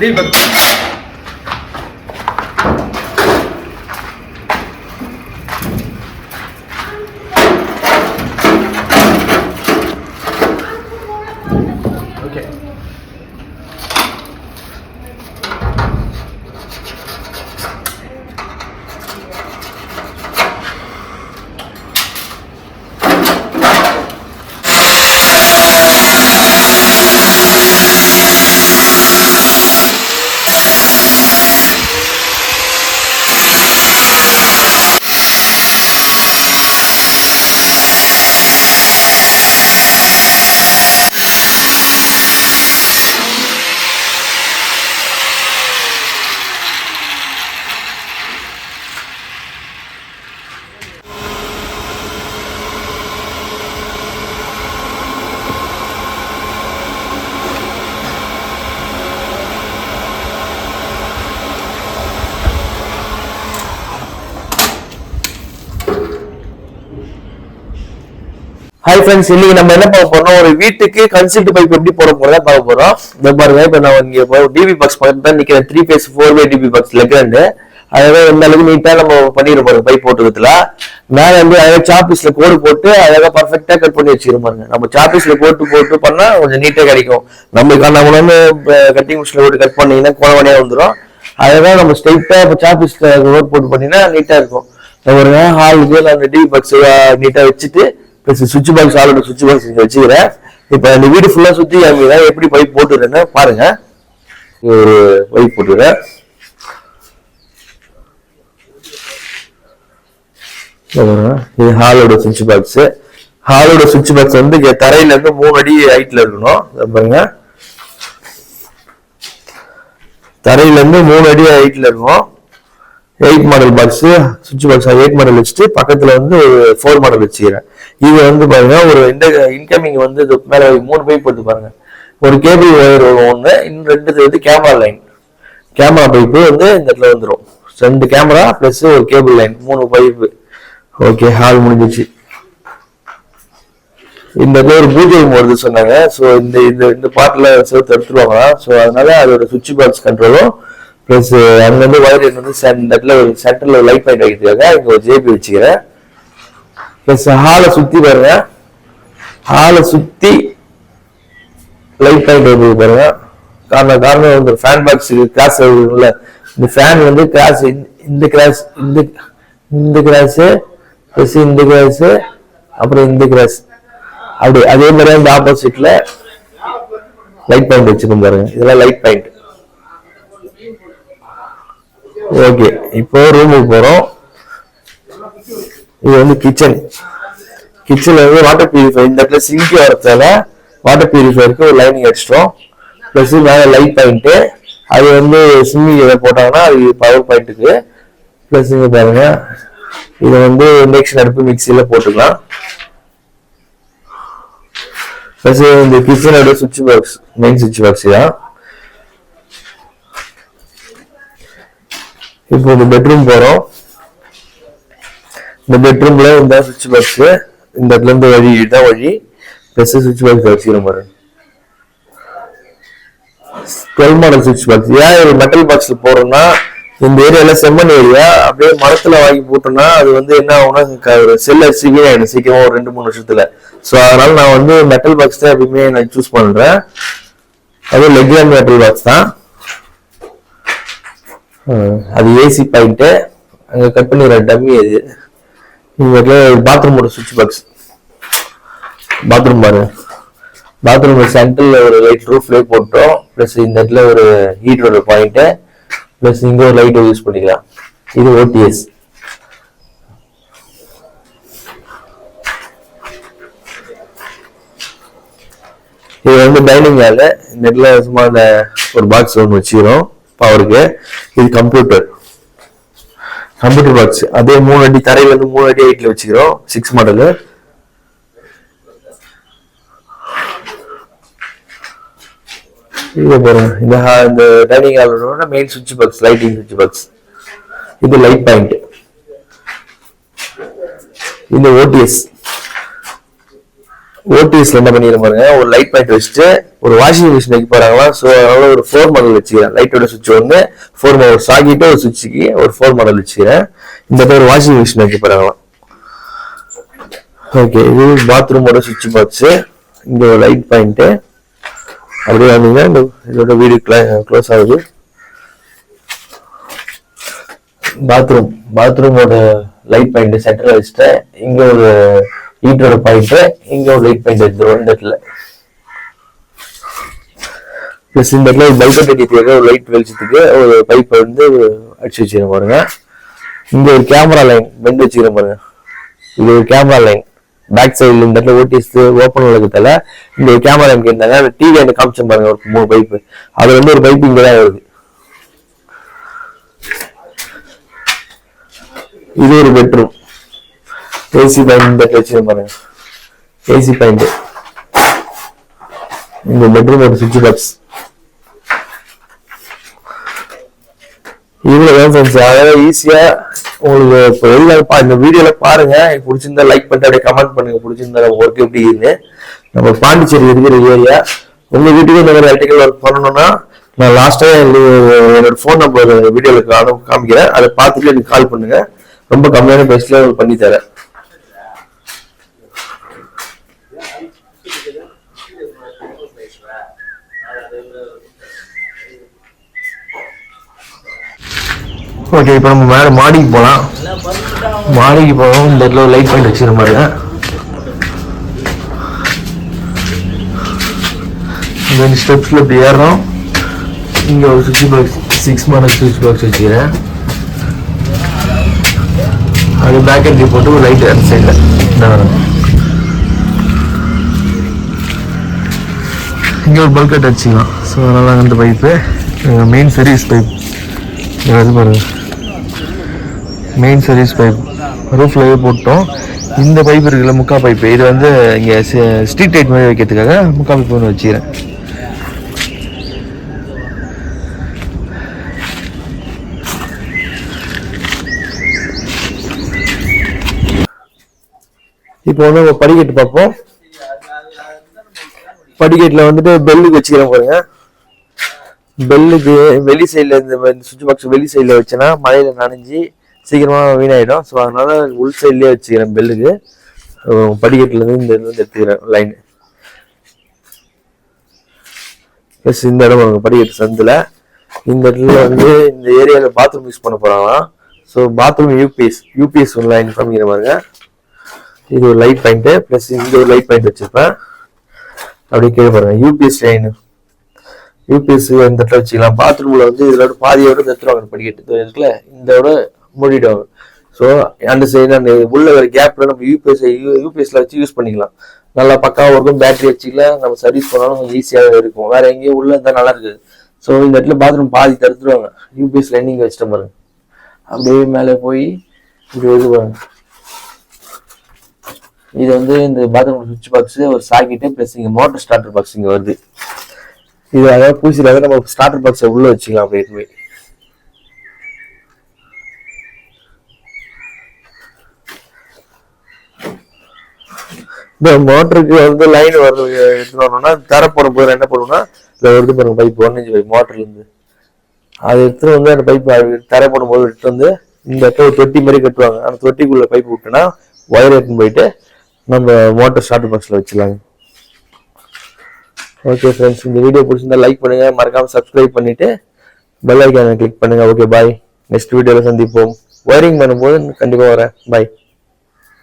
TV hi friends இன்னைக்கு நம்ம என்ன பார்க்க போறோம் ஒரு வீட்டுக்கு கன்சல்ட் பைப் எப்படி போட போறதா பார்க்க போறோம். இந்த பாருங்க இப்ப நான் இங்க டிவி பாக்ஸ் பக்கத்துல தான் நிக்கிறேன். Three phase four way DB box Legrand அதாவது எந்த அளவுக்கு நீட்டா நம்ம பண்ணிட போறோம் பைப் போட்டுக்கிறதுல. மேல வந்து அதாவது சாப்பீஸ்ல கோடு போட்டு அழகா பர்ஃபெக்டா கட் பண்ணி வச்சிருக்கோம் பாருங்க. நம்ம சாப்பீஸ்ல போட்டு போட்டு பண்ணா கொஞ்சம் நீட்டா கிடைக்கும். நம்மளுக்கு நம்ம வந்து கட்டிங் மிஷின்ல போட்டு கட் பண்ணீங்கன்னா கோணவனையா வந்துடும் அதெல்லாம் நம்ம ஸ்ட்ரைட்டா இப்போ சாப்பீஸ்ல ஒர்க் போட்டு பண்ணீங்கன்னா நீட்டா இருக்கும். ஒரு ஹாலுக்கு அந்த டிவி பாக்ஸ் நீட்டா வச்சுட்டு ப்ளஸ் சுவிட்ச் பாக்ஸ் ஆளோட சுவிட்ச் பாக்ஸ் இங்கே வச்சுக்கிறேன் இப்போ இந்த வீடு ஃபுல்லாக சுற்றி அங்கே எப்படி பைப் போட்டுறேன்னு பாருங்க. இங்க ஒரு பைப் போட்டுறேன் இது ஹாலோட சுவிட்ச் பாக்ஸ் ஹாலோட சுவிட்ச் பாக்ஸ் வந்து இங்கே தரையில இருந்து மூணு அடி ஹைட்ல இருக்கணும். பாருங்க. தரையில இருந்து மூணு அடி ஹைட்ல இருக்கும் எயிட் மாடல் பாக்ஸ் சுவிட்ச் பாக்ஸ் எயிட் மாடல் வச்சுட்டு பக்கத்துல வந்து ஃபோர் மாடல் வச்சுக்கிறேன். இது வந்து பாருங்க ஒரு இந்த இன்கமிங் வந்து இது மேல மூணு பைப் போட்டு பாருங்க. ஒரு கேபிள் ஒயர் ஒன்று இன்னும் ரெண்டு வந்து கேமரா லைன் கேமரா பைப்பு வந்து இந்த இடத்துல வந்துடும் ரெண்டு கேமரா ப்ளஸ்ஸு ஒரு கேபிள் லைன் மூணு பைப்பு ஓகே ஹால் முடிஞ்சிச்சு. இந்த இடத்துல ஒரு பூஜை வருது சொன்னாங்க. ஸோ இந்த இந்த இந்த பாட்டில் சேர்த்து எடுத்துருவாங்களாம் ஸோ அதனால அதோட சுவிட்ச் பாக்ஸ் கண்ட்ரோலும் ப்ளஸ் அங்கேருந்து வயர் வந்து cen- இந்த இடத்துல ஒரு சென்டரில் ஒரு லைட் பாயிண்ட் வைக்கிறதுக்காக இங்கே ஒரு ஜேபி வச்சுக்கிறேன். ப்ளஸ் ஹாலை சுற்றி பாருங்க. ஹாலை சுற்றி லைட் பாயிண்ட் வந்து பாருங்க. காரணம் காரணம் வந்து ஃபேன் பாக்ஸ் கிராஸ் இருக்குல்ல இந்த ஃபேன் வந்து கிராஸ் இந்த கிராஸ் இந்த இந்த கிராஸு ப்ளஸ் இந்த கிராஸு அப்புறம் இந்த கிராஸ் அப்படி அதே மாதிரி அந்த ஆப்போசிட்ல லைட் பாயிண்ட் வச்சுக்கோங்க பாருங்க. இதெல்லாம் லைட் பாயிண்ட் ஓகே இப்போ ரூமுக்கு போகிறோம் இது வந்து கிச்சன் கிச்சனில் வந்து வாட்டர் பியூரிஃபை இந்த இடத்துல சிங்கி வரத்தால வாட்டர் பியூரிஃபைருக்கு ஒரு லைனிங் அடிச்சிட்டோம். ப்ளஸ் மேலே லைட் பாயிண்ட்டு அது வந்து சிம்மி இதை போட்டாங்கன்னா அது பவர் பாயிண்ட்டுக்கு ப்ளஸ் இங்கே பாருங்க இது வந்து இண்டக்ஷன் அடுப்பு மிக்சியில் போட்டுக்கலாம். ப்ளஸ் இந்த கிச்சனோட சுவிட்ச் பாக்ஸ் மெயின் சுவிட்ச் பாக்ஸ் தான். இப்போ இந்த பெட்ரூம் போகிறோம் இந்த பெட்ரூம்ல இந்த சுவிட்ச் பாக்ஸ் இந்த இடத்துல இருந்து வழி இதுதான் வழி. ப்ளஸ் சுவிட்ச் பாக்ஸ் வச்சுக்கிற மாதிரி டுவெல் மாடல் சுவிட்ச் பாக்ஸ் ஏன் ஒரு மெட்டல் பாக்ஸ்ல போறோம்னா இந்த ஏரியால செம்மண் ஏரியா அப்படியே மரத்துல வாங்கி போட்டோம்னா அது வந்து என்ன ஆகும்னா க- ஒரு செல் அடிச்சுக்கே ஆயிடும். சீக்கிரமா ஒரு ரெண்டு மூணு வருஷத்துல. ஸோ அதனால நான் வந்து மெட்டல் பாக்ஸ் தான் எப்பயுமே நான் சூஸ் பண்றேன். அதுவும் லெக்லாண்ட் மெட்டல் பாக்ஸ் தான். அது ஏசி பாயிண்ட்டு அங்கே கட் பண்ணிடுற டம்மி அது. இந்த பாத்ரூமோட சுவிட்ச் பாக்ஸ் பாத்ரூம் பாருங்க பாத்ரூம் சென்டரில் ஒரு லைட் ரூஃப்லேயே போட்டோம். ப்ளஸ் இந்த இடத்துல ஒரு ஹீட்டரோட பாயிண்ட்டு ப்ளஸ் இங்கே ஒரு லைட்டை யூஸ் பண்ணிக்கலாம். இது ஓடிஎஸ் இது வந்து டைனிங் ஹாலு இந்த இடத்துல சும்மா இந்த ஒரு பாக்ஸ் ஒன்று வச்சுக்கிறோம் அவருக்கு இது கம்ப்யூட்டர் கம்ப்யூட்டர் பாக்ஸ் அதே மூணு அடி தரையில இருந்து மூணு அடி ஹைட்ல வச்சுக்கிறோம். சிக்ஸ் மாடலு இது பாருங்க. இந்த இந்த டைனிங் ஹாலோட மெயின் சுவிட்ச் பாக்ஸ் லைட்டிங் சுவிட்ச் பாக்ஸ் இது லைட் பாயிண்ட் இந்த ஓடிஎஸ் ஓடிஎஸ்ல என்ன பண்ணிடுற பாருங்க ஒரு லைட் பாயிண்ட் வச்சுட்டு ஒரு வாஷிங் மிஷின் வைக்க போறாங்களா? ஸோ அதனால ஒரு ஃபோர் மாடல் வச்சுக்கிறேன். லைட்டோட சுவிட்ச் ஒன்று ஃபோர் மாடல் சாக்கிட்டு ஒரு சுவிட்சுக்கு ஒரு ஃபோர் மாடல் வச்சுக்கிறேன். இந்த இடத்துல ஒரு வாஷிங் மிஷின் வைக்க போறாங்களாம். ஓகே இது பாத்ரூமோட சுவிட்ச் பாக்ஸு இங்க ஒரு லைட் பாயிண்ட் அப்படியே வந்தீங்கன்னா இந்த இதோட வீடு க்ளோஸ் ஆகுது. பாத்ரூம் பாத்ரூமோட லைட் பாயிண்ட் சென்டர்ல வச்சுட்டேன். இங்க ஒரு ஹீட்டோட பாயிண்ட் இங்க ஒரு லைட் பாயிண்ட் எடுத்துருவோம் இந்த இடத்துல ப்ளஸ் இந்த இடத்துல ஒரு பல்பட் அடிக்கிறதுக்கு ஒரு லைட் வெளிச்சத்துக்கு. ஒரு பைப்பை வந்து அடிச்சு வச்சுக்கிறேன் பாருங்க. இங்க ஒரு கேமரா லைன் பெண்ட் வச்சுக்கிறேன் பாருங்க. இது ஒரு கேமரா லைன் பேக் சைடுல இந்த இடத்துல ஓடிஎஸ் ஓப்பன் இருக்கிறதால இந்த ஒரு கேமரா லைன் கேட்டாங்க டிவி அந்த காமிச்சேன் பாருங்க ஒரு மூணு பைப்பு அதுல வந்து ஒரு பைப் இங்க தான் வருது. இது ஒரு பெட்ரூம் ஏசி பாயிண்ட் இந்த வச்சு பாருங்க ஏசி பாயிண்ட் இந்த பெட்ரூம் ஒரு சுவிட்ச் பாக்ஸ் இவ்வளவுதான் ஃப்ரெண்ட்ஸ் அதாவது ஈஸியா உங்களுக்கு இப்போ வெளியில பா இந்த வீடியோல பாருங்க. எனக்கு பிடிச்சிருந்தா லைக் பண்ணிட்டு அப்படியே கமெண்ட் பண்ணுங்க. பிடிச்சிருந்தா ஒர்க் எப்படி இருக்கு நம்ம பாண்டிச்சேரி இருக்கிற ஏரியா உங்க வீட்டுக்கு இந்த மாதிரி எலக்ட்ரிக்கல் ஒர்க் பண்ணணும்னா நான் லாஸ்டா என்னோட ஃபோன் நம்பர் வீடியோல காமிக்கிறேன். அதை பார்த்துட்டு எனக்கு கால் பண்ணுங்க. ரொம்ப கம்மியான பிரைஸ்ல பண்ணி தரேன். ஓகே இப்போ நம்ம மேலே மாடிக்கு போகலாம் மாடிக்கு போவோம் இந்த இடத்துல லைட் பாயிண்ட் வச்சுக்கிற மாதிரி இந்த ஸ்டெப்ஸில் இப்படி ஏறுறோம் இங்கே ஒரு சுவிட்ச் பாக்ஸ் சிக்ஸ் மாடல் சுவிட்ச் பாக்ஸ் வச்சுக்கிறேன். அது பேக் அண்ட் போட்டு ஒரு லைட் அந்த சைடில் என்ன இங்கே ஒரு பல்கட் வச்சுக்கலாம் ஸோ அதனால் அந்த பைப்பு மெயின் சர்வீஸ் பைப் இது மெயின் சர்வீஸ் பைப் ரூஃப்லவே போட்டோம். இந்த பைப் இருக்குல்ல முக்கா பைப் இது வந்து இங்கே ஸ்ட்ரீட் லைட் மாதிரி வைக்கிறதுக்காக முக்கா பைப் ஒன்று வச்சுக்கிறேன். இப்போ வந்து நம்ம படிக்கட்டு பார்ப்போம். படிக்கட்டில் வந்துட்டு பெல்லுக்கு வச்சுக்கிறேன் பாருங்க. பெல்லுக்கு வெளி சைடில் இந்த சுவிட்ச் பாக்ஸ் வெளி சைடில் வச்சேன்னா மழையில் நனைஞ்சி சீக்கிரமாக வீணாயிடும். ஸோ அதனால உள் சைட்லேயே வச்சுக்கிறேன் பெல்லுக்கு படிக்கட்டுலேருந்து இந்த இதுலேருந்து எடுத்துக்கிறேன் லைன் ப்ளஸ் இந்த இடம் பாருங்க படிக்கட்டு சந்தில் இந்த இடத்துல வந்து இந்த ஏரியாவில் பாத்ரூம் யூஸ் பண்ண போகிறாங்களாம் ஸோ பாத்ரூம் யூபிஎஸ் யூபிஎஸ் ஒன்று லைன் காமிக்கிற பாருங்க. இது ஒரு லைட் பாயிண்ட்டு ப்ளஸ் இந்த ஒரு லைட் பாயிண்ட் வச்சுருப்பேன். அப்படியே கீழே பாருங்க. யூபிஎஸ் லைன் யூபிஎஸ் இந்த இடத்துல வச்சுக்கலாம். பாத்ரூமில் வந்து இதோட பாதியோட தத்துருவாங்க படிக்கட்டு. இருக்குல்ல இந்த விட மூடிடுவாங்க ஸோ அந்த சைடு அந்த உள்ள வர கேப்ல நம்ம யூபிஎஸ் யூபிஎஸ்ல வச்சு யூஸ் பண்ணிக்கலாம். நல்லா பக்காவாக இருக்கும் பேட்டரி வச்சுக்கலாம் நம்ம சர்வீஸ் பண்ணாலும் ஈஸியாகவே இருக்கும். வேற எங்கேயும் உள்ள இருந்தால் நல்லா இருக்குது. ஸோ இந்த இடத்துல பாத்ரூம் பாதி தடுத்துருவாங்க. யூபிஎஸ் லைனிங் வச்சுட்டு பாருங்க. அப்படியே மேலே போய் இப்படி இது இது வந்து இந்த பாத்ரூம் சுவிட்ச் பாக்ஸ் ஒரு சாக்கெட்டு ப்ளஸ் இங்கே மோட்டர் ஸ்டார்டர் பாக்ஸ் இங்கே வருது. இது அதாவது பூசியில் நம்ம ஸ்டார்டர் பாக்ஸை உள்ளே வச்சுக்கலாம் அப்படியே இந்த மோட்டருக்கு வந்து லைன் வருது. எடுத்துட்டு வரணும்னா தர போடும் போது என்ன பண்ணுவோம்னா இதில் வருது பாருங்க பைப் ஒன் பைப் மோட்டர்லேருந்து அதை எடுத்துட்டு வந்து அந்த பைப் தர போடும் போது எடுத்துட்டு வந்து இந்த இடத்துல ஒரு தொட்டி மாதிரி கட்டுவாங்க. அந்த தொட்டிக்குள்ள பைப் விட்டோன்னா ஒயர் எடுத்துன்னு போயிட்டு நம்ம மோட்டர் ஸ்டார்ட் பாக்ஸில் வச்சிடலாங்க. ஓகே ஃப்ரெண்ட்ஸ் இந்த வீடியோ பிடிச்சிருந்தா லைக் பண்ணுங்க. மறக்காம சப்ஸ்கிரைப் பண்ணிட்டு பெல் ஐக்கானை கிளிக் பண்ணுங்க. ஓகே பாய் நெக்ஸ்ட் வீடியோவில் சந்திப்போம். ஒயரிங் பண்ணும்போது கண்டிப்பாக வரேன் பாய்